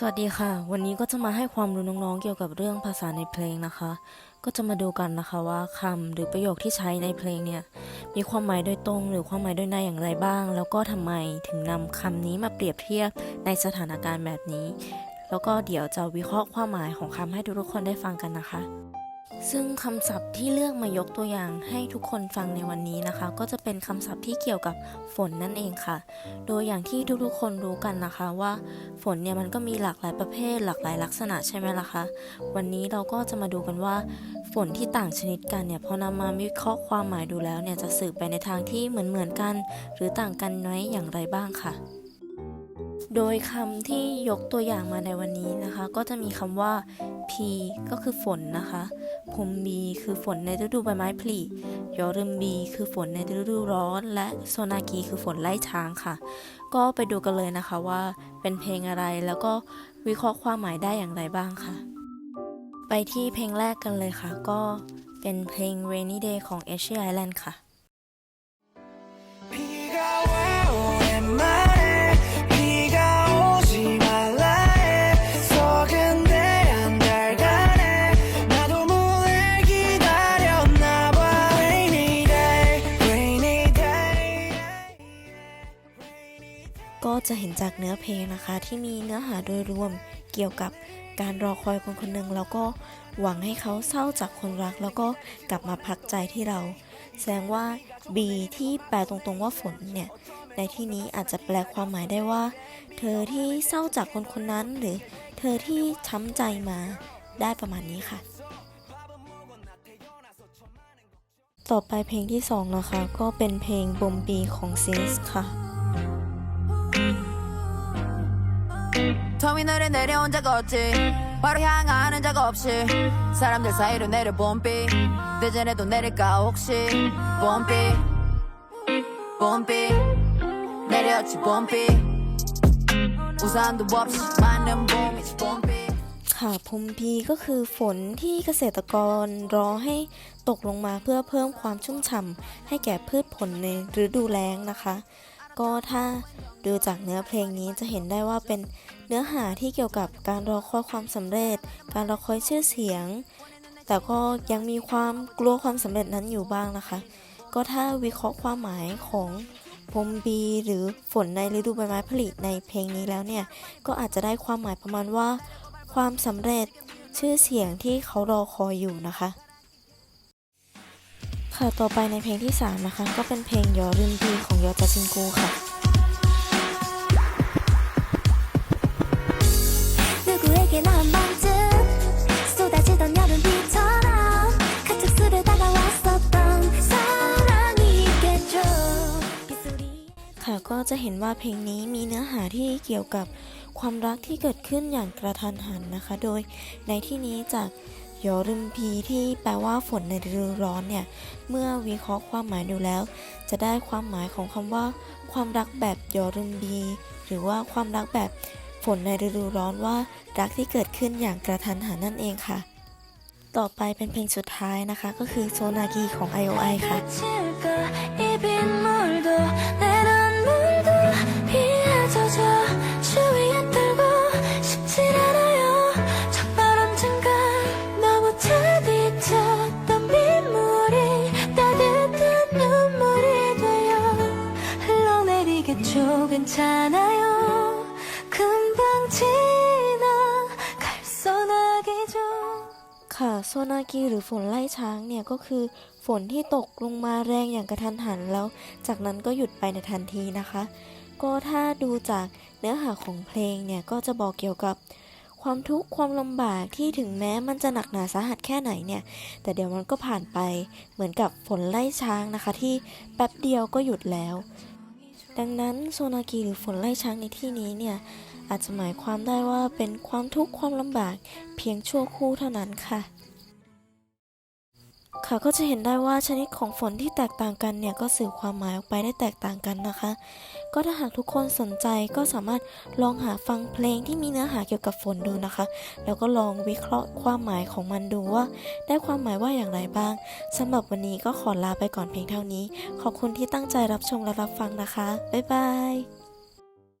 สวัสดีค่ะ วันนี้ก็จะมาให้ความรู้น้องๆ เกี่ยวกับเรื่องภาษาในเพลงนะคะ ก็จะมาดูกันนะคะว่าคำหรือประโยคที่ใช้ในเพลงเนี่ยมีความหมายโดยตรง หรือความหมายโดยในอย่างไรบ้าง แล้วก็ทำไมถึงนำคำนี้มาเปรียบเทียบในสถานการณ์แบบนี้ แล้วก็เดี๋ยวจะวิเคราะห์ความหมายของคำให้ทุกๆคนได้ฟังกันนะคะ ซึ่งคำศัพท์ที่เลือกมายกตัวอย่างให้ทุกคนฟังในวันนี้นะคะ ก็จะเป็นคำศัพท์ที่เกี่ยวกับฝนนั่นเองค่ะ โดยอย่างที่ทุกๆคนรู้กันนะคะว่าฝนเนี่ยมันก็มีหลากหลายประเภท หลากหลายลักษณะใช่ไหมล่ะคะ วันนี้เราก็จะมาดูกันว่า ฝนที่ต่างชนิดกันเนี่ยพอนำมาวิเคราะห์ความหมายดูแล้วเนี่ยจะสื่อไปในทางที่เหมือนเหมือนๆกัน หรือต่างกันน้อยอย่างไรบ้างค่ะโดยคำที่ยกตัวอย่างมาในวันนี้นะคะ ก็จะมีคำว่า p ก็คือฝนนะคะ พมบีคือฝนในฤดูใบไม้ผลิยอรึมบีคือฝนในฤดูร้อน และโซนากีคือฝนไล่ช้างค่ะ ก็ไปดูกันเลยนะคะว่าเป็นเพลงอะไรแล้วก็วิเคราะห์ความหมายได้อย่างไรบ้างค่ะ ไปที่เพลงแรกกันเลยค่ะ ก็เป็นเพลง Rainy Day ของ Asia Island ค่ะ จะเห็นจากเนื้อเพลงนะคะ ที่มีเนื้อหาโดยรวมเกี่ยวกับการรอคอยคนคนหนึ่งแล้วก็หวังให้เขาเศร้าจากคนรัก แล้วก็กลับมาพักใจที่เรา แสดงว่า B ที่แปลตรงๆว่าฝนเนี่ย ในที่นี้อาจจะแปลความหมายได้ว่า เธอที่เศร้าจากคนคนนั้นหรือเธอที่ช้ำใจมาได้ประมาณนี้ค่ะต่อไปเพลงที่สองนะคะ ก็เป็นเพลงบมบีของซินส์ค่ะ 터미널에 내려온 적 없지 바로 향하는 적 없이 사람들 사이로 내려 봄비 대전에도 내릴까 혹시 봄비 봄비 내렸지 봄비 우산도 없이 맞는 봄이지 봄비 ค่ะพมพีก็คือฝนที่เกษตรกรรอให้ตกลงมาเพื่อเพิ่มความชุ่มฉ่ำให้แก่พืชผลในฤดูแล้งนะคะ ก็ถ้าดูจากเนื้อเพลงนี้จะเห็นได้ว่าเป็นเนื้อหาที่เกี่ยวกับการรอคอยความสำเร็จ การรอคอยชื่อเสียง แต่ก็ยังมีความกลัวความสำเร็จนั้นอยู่บ้างนะคะ ก็ถ้าวิเคราะห์ความหมายของพมบีหรือฝนในฤดูใบไม้ผลิในเพลงนี้แล้วเนี่ย ก็อาจจะได้ความหมายประมาณว่า ความสำเร็จชื่อเสียงที่เขารอคอยอยู่นะคะ ค่ะต่อไปในเพลงที่ 3 นะคะ ก็เป็นเพลงยอรุ่นพีของยอจัซินกูค่ะค่ะก็จะเห็นว่าเพลงนี้มีเนื้อหาที่เกี่ยวกับความรักที่เกิดขึ้นอย่างกระทันหันนะคะ โดยในที่นี้จาก ยอริมพีที่แปลว่าฝนในฤดูร้อนเนี่ย เมื่อวิเคราะห์ความหมายดูแล้ว จะได้ความหมายของคำว่า ความรักแบบยอริมบีหรือว่าความรักแบบฝนในฤดูร้อนว่ารักที่เกิดขึ้นอย่างกระทันหันนั่นเองค่ะ ต่อไปเป็นเพลงสุดท้ายนะคะ ก็คือโซนากีของ IOI ค่ะ 괜찮아요 금방 지나갈 소나기죠 ค่ะโซนากีหรือฝนไล่ช้างเนี่ยก็คือฝนที่ตกลงมาแรงอย่างกระทันหันแล้ว จากนั้นก็หยุดไปในทันทีนะคะ ก็ถ้าดูจากเนื้อหาของเพลงเนี่ยก็จะบอกเกี่ยวกับ ความทุกข์ความลำบากที่ถึงแม้มันจะหนักหนาสาหัสแค่ไหนเนี่ย แต่เดี๋ยวมันก็ผ่านไปเหมือนกับฝนไล่ช้างนะคะ ที่แป๊บเดียวก็หยุดแล้ว ดังนั้นโซนากีหรือฝนไล่ช้างในที่นี้เนี่ยอาจจะหมายความได้ว่าเป็นความทุกข์ความลำบากเพียงชั่วครู่เท่านั้นค่ะ ค่ะก็จะเห็นได้ว่าชนิดของฝนที่แตกต่างกันเนี่ยก็สื่อความหมายออกไปได้แตกต่างกันนะคะ ก็ถ้าหากทุกคนสนใจก็สามารถลองหาฟังเพลงที่มีเนื้อหาเกี่ยวกับฝนดูนะคะ แล้วก็ลองวิเคราะห์ความหมายของมันดูว่า ได้ความหมายว่าอย่างไรบ้างสำหรับวันนี้ก็ขอลาไปก่อนเพียงเท่านี้ ขอบคุณที่ตั้งใจรับชมและรับฟังนะคะบ๊ายบาย